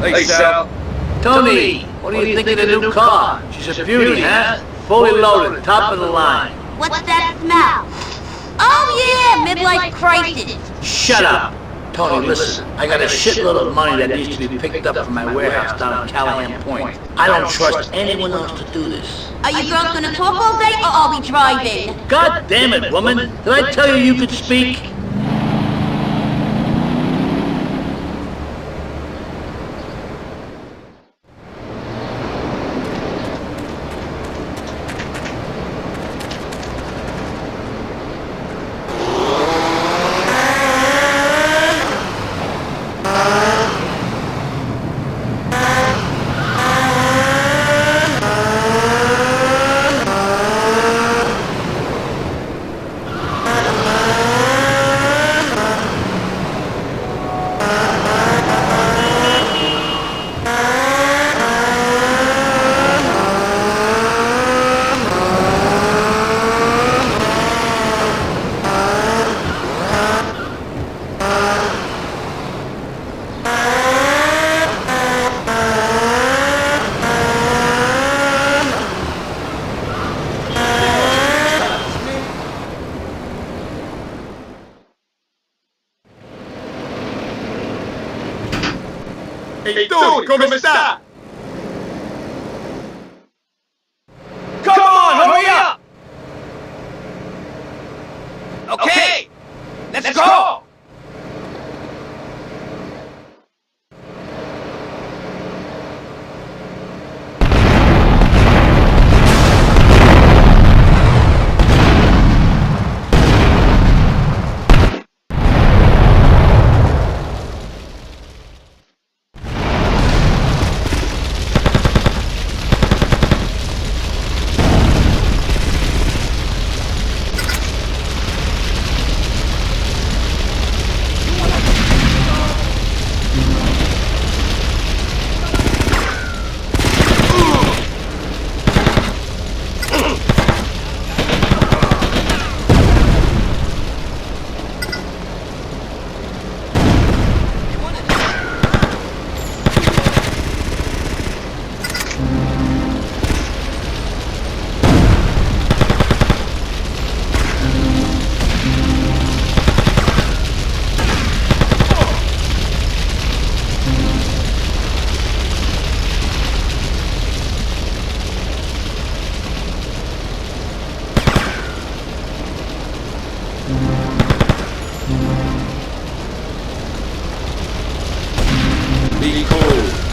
Hey, Sal. Tony, what do you think of the new car? She's a beauty, huh? Fully loaded, top of the line. What's that smell? Oh yeah, midlife crisis. Shut up! Tony, listen, I got a shitload of money that needs to be picked up from my warehouse down in Callahan Point. I don't trust anyone else to do this. Are you girls gonna talk all day or are we driving? God damn it, woman! Did I tell you you could speak? Ehi tu, come sta? Be cool.